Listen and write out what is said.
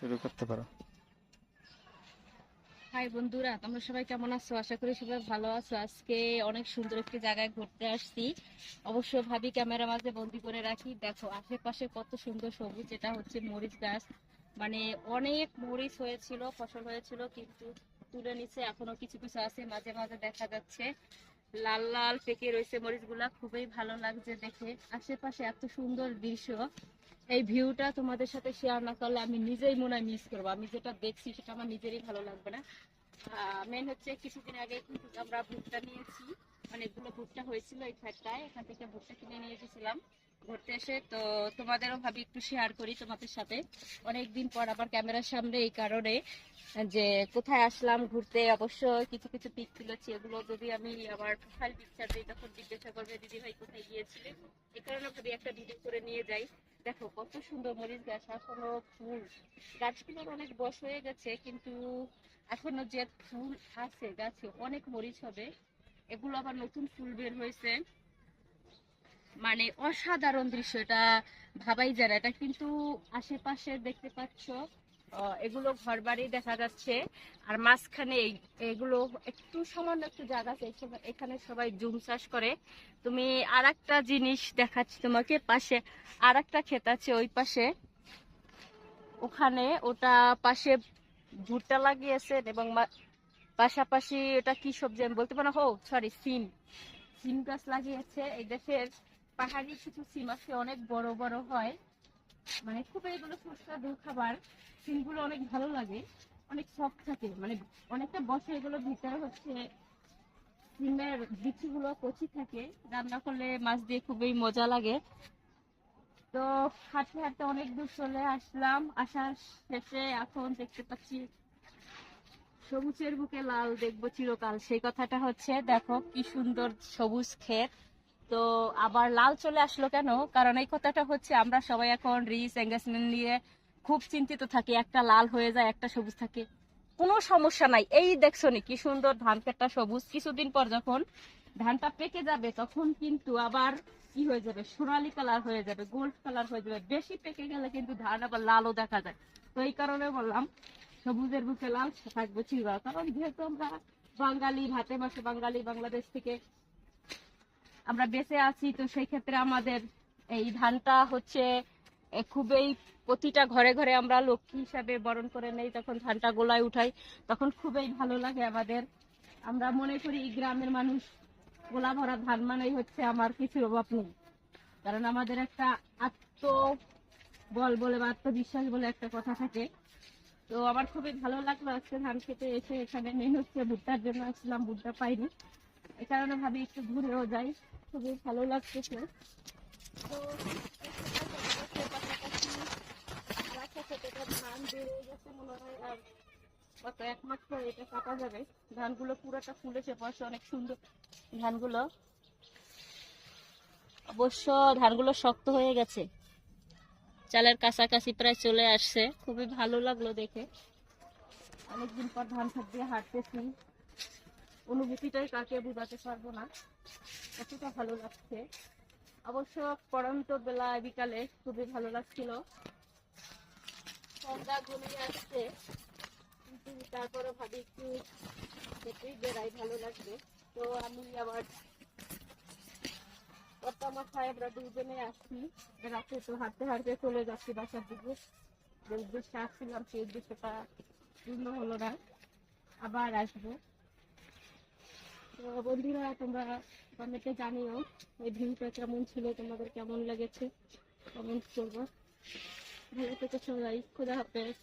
শুরু করতে পারো। হাই বন্ধুরা, তোমরা সবাই কেমন আছো? আশা করি সবাই ভালো আছো। আজকে অনেক সুন্দর একটি জায়গায় ঘুরতে আসছি। অবশ্য ভাবি ক্যামেরা মাঝে বন্দি করে রাখি। দেখো, আশেপাশে কত সুন্দর সবুজ, এটা হচ্ছে মরিচ গাছ। মানে অনেক মরিচ হয়েছিল, ফসল হয়েছিল, কিন্তু তুলে নিচে এখনও কিছু কিছু আছে, মাঝে মাঝে দেখা যাচ্ছে। লাল লাল পেকে রয়েছে মরিচগুলা। খুবই ভালো লাগছে দেখে। আশেপাশে এত সুন্দর দৃশ্য। এই ভিউটা তোমাদের সাথে শেয়ার না করলে আমি নিজেই মনে হয় মিস করব। আমি যেটা দেখছি সেটা আমার নিজেরই ভালো লাগবে না। মেন হচ্ছে কিছুদিন আগে কিন্তু আমরা ভুট্টা নিয়েছি। অনেকগুলো ভুট্টা হয়েছিল এই ফ্যাটটায় এখান থেকে ভুট্টা কিনে নিয়ে এসেছিলাম ঘুরতে এসে, তো তোমাদেরও ভাবি একটু শেয়ার করি তোমাদের সাথে। অনেকদিন পর আবার ক্যামেরার সামনে এই কারণে যে কোথায় আসলাম ঘুরতে, অবশ্য কিছু কিছু পিক তুলেছি, এগুলো যদি আমি আমার প্রোফাইল পিকচার দিই, তখন জিজ্ঞাসা করবে, দিদি ভাই কোথায় গিয়েছিলে? এই কারণে ভাবি একটা ভিডিও করে নিয়ে যাই। দেখো, কত সুন্দর মরিচ গাছ, এখনও ফুল। গাছগুলোর অনেক বয়স হয়ে গেছে, কিন্তু এখনও যে ফুল আছে, গাছে অনেক মরিচ হবে। এগুলো আবার নতুন ফুল বের হয়েছে। মানে অসাধারণ দৃশ্য এটা ভাবাই যায় না। এটা কিন্তু আশেপাশে দেখতে পাচ্ছ। এগুলো ঘর বাড়ি দেখা যাচ্ছে। আর মাঝখানে এগুলো একটু সামান্য একটু জায়গা আছে এখানে সবাই জুম চাষ করে। তুমি আর একটা জিনিস দেখাচ্ছি তোমাকে, পাশে আর একটা ক্ষেত আছে ওই পাশে। ওখানে ওটা পাশে ভুট্টা লাগিয়েছেন এবং পাশাপাশি এটা কি সবজি আমি বলতে পারো হো সরি সিম। সিম গাছ লাগিয়েছে। এই দেশের পাহাড়ি কিছু সিম আছে অনেক বড় বড় হয়। মানে খুব এগুলো সুস্বাদু খাবার। সিমগুলো অনেক ভালো লাগে। অনেক সফট থাকে। মানে অনেকটা বসে এগুলো ভিতরে হচ্ছে সিমের বিচিগুলো কচি থাকে। রান্না করলে মাছ দিয়ে খুবই মজা লাগে। তো হাঁটতে হাঁটতে অনেক দূর চলে আসলাম। আসার শেষে এখন দেখতে পাচ্ছি সবুজের বুকে লাল দেখব চিরকাল। সেই কথাটা হচ্ছে, দেখো কি সুন্দর সবুজ ক্ষেত। তো আবার লাল চলে আসলো কেন? কারণ এই কথাটা হচ্ছে আমরা সবাই এখন রিচ এঙ্গেজমেন্ট নিয়ে খুব চিন্তিত থাকি। একটা লাল হয়ে যায়, একটা সবুজ থাকে। কোনো সমস্যা নাই। এই দেখছ নি, কি সুন্দর ধান ক্ষেতটা সবুজ। কিছুদিন পর যখন ধানটা পেকে যাবে, তখন কিন্তু আবার কি হয়ে যাবে? সোনালি কালার হয়ে যাবে গোল্ড কালার হয়ে যাবে। বেশি পেকে গেলে কিন্তু ধান আবার লালও দেখা যায়। তো এই কারণে বললাম, সবুজের বুকে লাল থাকবে চিরকাল। কারণ যেহেতু আমরা বাঙালি, ভাতে মাসে বাঙালি, বাংলাদেশ থেকে আমরা বেঁচে আছি, তো সেই ক্ষেত্রে আমাদের এই ধানটা হচ্ছে খুবই প্রতিটা ঘরে ঘরে আমরা লক্ষ্মী হিসাবে বরণ করে নেই তখন ধানটা গোলায় উঠাই, তখন খুবই ভালো লাগে আমাদের। আমরা মনে করি গ্রামের মানুষ গোলা ভরা ধান মানেই হচ্ছে আমার কিছু অভাব নেই। কারণ আমাদের একটা আত্ম বল বলে বা আত্মবিশ্বাস বলে একটা কথা থাকে। তো আমার খুবই ভালো লাগল আজকে ধান খেতে এসে এখানে মেন হচ্ছে ভুট্টার জন্য আসলাম, ভুট্টা পাইনি। এই কারণে ভাবি একটু ঘুরেও যাই। খুবই ভালো লাগতেছে। ধান একমাত্র এটা ধানগুলো পুরোটা ফুলেছে অনেক সুন্দর ধানগুলো। অবশ্য ধানগুলো শক্ত হয়ে গেছে। চালের কাছাকাছি প্রায় চলে আসছে। খুবই ভালো লাগল দেখে। অনেকদিন পর ধান খাত দিয়ে হাঁটতেছি। অনুভূতিটাই কাকে বোঝাতে পারব না। এতটা ভালো লাগছে। অবশ্য পড়ন্ত বেলা বিকালে খুবই ভালো লাগছিল। সন্ধ্যা ঘনিয়ে আসছে। কিন্তু তারপরে ভাবি একটু হেঁটেই বেড়াই ভালো লাগবে। তো আমি আবার আমার সাহেবরা দুজনে আসছি। রাতে তো হাঁটতে হাঁটতে চলে যাচ্ছি বাসার দিকে। যে উদ্দেশ্যে আসছিলাম, সেই উদ্দেশ্যটা পূর্ণ হলো না। আবার আসব। তো বন্ধুরা, তোমরা কমেন্টে জানিও এই ভিউটা কেমন ছিল, তোমাদের কেমন লেগেছে? কমেন্ট করব। ভালো থেকে সবাই, খুদা হাফেজ।